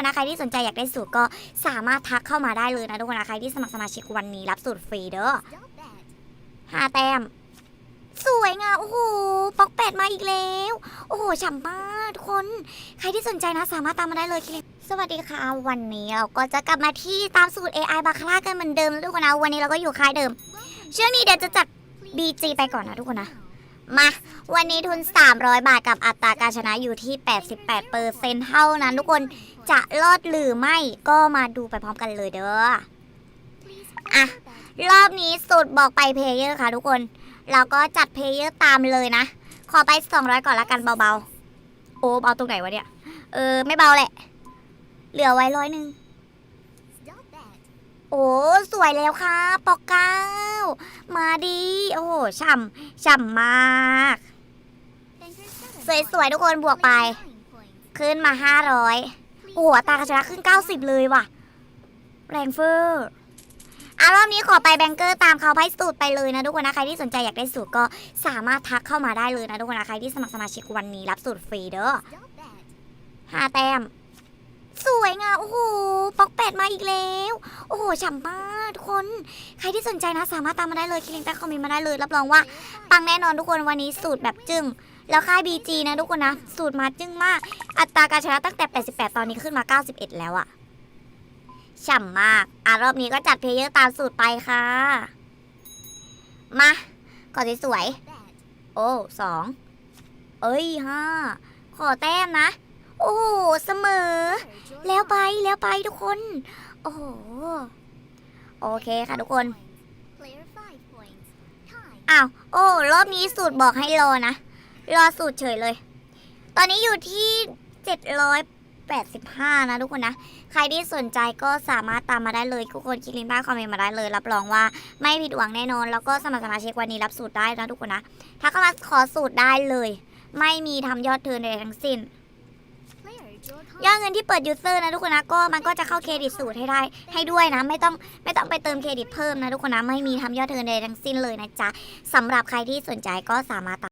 คนนะใครที่สนใจอยากได้สูตรก็สามารถทักเข้ามาได้เลยนะทุกคนนะใครที่สมัครสมาชิกวันนี้รับสูตรฟรีเด้อห้าแต้มสวยงามโอ้โหป๊อกแปดมาอีกแล้ว โอ้โหฉ่ำมากทุกคน ใครที่สนใจนะสามารถตามมาได้เลยคลิปสวัสดีค่ะ วันนี้เราก็จะกลับมาที่ตามสูตร AI บาคาร่ากันเหมือนเดิมนะทุกคนนะวันนี้เราก็อยู่ค่ายเดิม ช่วงนี้เดี๋ยวจะจัด BG ไปก่อนนะทุกคนนะ มา วันนี้ทุน 300 บาทกับอัตราการชนะอยู่ที่ 88เปอร์เซ็นเท่านั้น ทุกคนจะรอดหรือไม่ก็มาดูไปพร้อมกันเลยเด้ออะ รอบนี้สูตรบอกไปเพลเยอร์ค่ะทุกคน เราก็จัดเพลเยอร์ตามเลยนะ ขอไป 200 ก่อนละกันเบาๆ โอ้เบาตรงไหนวะเนี่ย เออ ไม่เบาแหละ เหลือไว้ร้อยหนึ่งโอ้ สวยแล้วค่ะ ปอกก้า มาดีโอ้โหฉ่ำฉ่ำมาก สวยๆ ทุกคนบวกไป ขึ้นมา 500 โอ้โหอัตราการชนะขึ้น 90 เลยว่ะ แรงเฟอร์อะรอบนี้ขอไปแบงเกอร์ตามเขาให้สูตรไปเลยนะทุกคนนะใครที่สนใจอยากได้สูตรก็สามารถทักเข้ามาได้เลยนะทุกคนนะใครที่สมัครสมาชิกวันนี้รับสูตรฟรีเด้อห้าแต้ม สวยงามโอ้โหป๊อกแปดมาอีกแล้ว โอ้โหฉ่ำมากทุกคน ใครที่สนใจนะ สามารถตามมาได้เลยคลิกลิงใต้คอมเมนต์มาได้เลย รับรองว่าปังแน่นอนทุกคนวันนี้สูตรแบบจึ้งแล้วค่าย BG นะทุกคนนะ สูตรมาจึ้งมาก อัตราการชนะตั้งแต่ 88 ตอนนี้ขึ้นมา 91 แล้วอะฉ่ำมาก อะรอบนี้ก็จัดเพลเยอร์ตามสูตรไปค่ะ มาขอสวยๆโอ้สองเอ้ยห้าขอแต้มนะ โอ้โหเสมอ แล้วไปแล้วไปทุกคน โอ้โห โอเคค่ะทุกคนอ้าวโอ้รอบนี้สูตรบอกให้รอนะ รอสูตรเฉยเลย ตอนนี้อยู่ที่ 785 นะทุกคนนะ ใครที่สนใจก็สามารถตามมาได้เลยทุกคนคลิกลิงก์ใต้คอมเมนต์มาได้เลย รับรองว่าไม่ผิดหวังแน่นอน แล้วก็สมัครสมาชิกวันนี้รับสูตรได้นะทุกคนนะถ้าเข้ามาขอสูตรได้เลย ไม่มีทำยอดเทินใดทั้งสิ้น ยอดเงินที่เปิดยูเซอร์นะทุกคนนะก็มันก็จะเข้าเครดิตสูตรให้ได้ให้ด้วยนะ ไม่ต้องไม่ต้องไปเติมเครดิตเพิ่มนะทุกคนนะไม่มีทำยอดเทิร์นใดทั้งสิ้นเลยนะจ๊ะสำหรับใครที่สนใจก็สามารถ